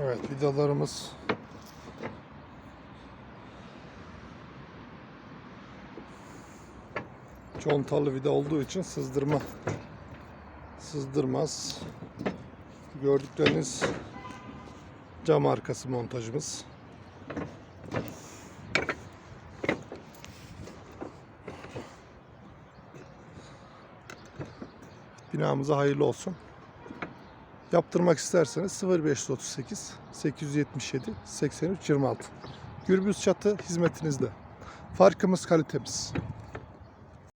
Evet vidalarımız contalı vida olduğu için sızdırma sızdırmaz. Gördükleriniz cam arkası montajımız. Binamıza hayırlı olsun. Yaptırmak isterseniz 0538 877 83 26. Gürbüz çatı hizmetinizde. Farkımız kalitemiz.